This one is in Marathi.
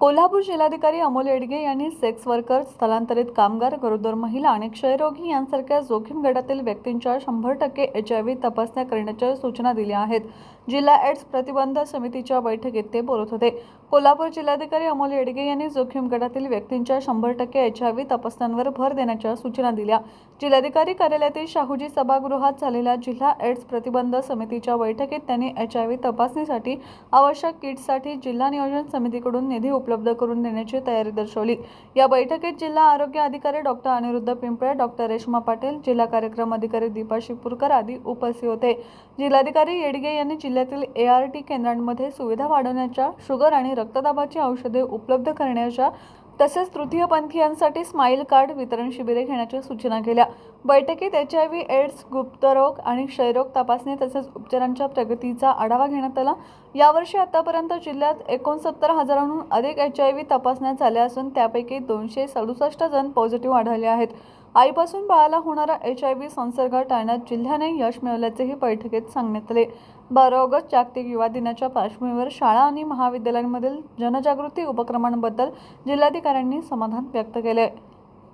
कोल्हापूर जिल्हाधिकारी अमोल येडगे यांनी सेक्स वर्कर स्थलांतरित कामगार गरोदर महिला आणि क्षयरोगी यांसारख्या जोखीम गटातील व्यक्तींच्या शंभर टक्के एच आय व्ही तपासण्या करण्याच्या सूचना दिल्या आहेत. जिल्हा एड्स प्रतिबंध समितीच्या बैठकीत ते बोलत होते. कोल्हापूर जिल्हाधिकारी अमोल येडगे यांनी जोखीम गटातील व्यक्तींच्या शंभर टक्के एच आय व्ही तपासण्यांवर भर देण्याच्या सूचना दिल्या. जिल्हाधिकारी कार्यालयातील शाहूजी सभागृहात झालेल्या जिल्हा एड्स प्रतिबंध समितीच्या बैठकीत त्यांनी एच आय व्ही तपासणीसाठी आवश्यक किट्ससाठी जिल्हा नियोजन समितीकडून निधी उपलब्ध करून देण्याची तयारी दर्शवली. या बैठकीत जिल्हा आरोग्य अधिकारी डॉक्टर अनिरुद्ध पिंपळे डॉक्टर रेश्मा पाटील जिल्हा कार्यक्रम अधिकारी दीपा शिपूरकर आदी उपस्थित होते. जिल्हाधिकारी येडगे यांनी जिल्ह्यातील ए आर टी केंद्रांमध्ये सुविधा वाढवण्याच्या शुगर आणि रक्तदाबाची औषधे उपलब्ध करण्याच्या तसेच तृतीयपंथीयांसाठी स्माईल कार्ड वितरण शिबिरे घेण्याच्या सूचना केल्या. बैठकीत एच आय व्ही एड्स गुप्तरोग आणि क्षयरोग तपासणी तसेच उपचारांच्या प्रगतीचा आढावा घेण्यात आला. यावर्षी आतापर्यंत जिल्ह्यात एकोणसत्तर हजारांहून अधिक एच आय व्ही तपासण्या झाल्या असून त्यापैकी दोनशे सदुसष्ट जण पॉझिटिव्ह आढळले आहेत. आईपासून बाळाला होणारा एच आय व्ही संसर्ग टाळण्यात जिल्ह्याने यश मिळवल्याचेही बैठकीत सांगण्यात आले. बारा ऑगस्ट जागतिक युवा दिनाच्या पार्श्वभूमीवर शाळा आणि महाविद्यालयांमधील जनजागृती उपक्रमांबद्दल जिल्हाधिकाऱ्यांनी समाधान व्यक्त केले.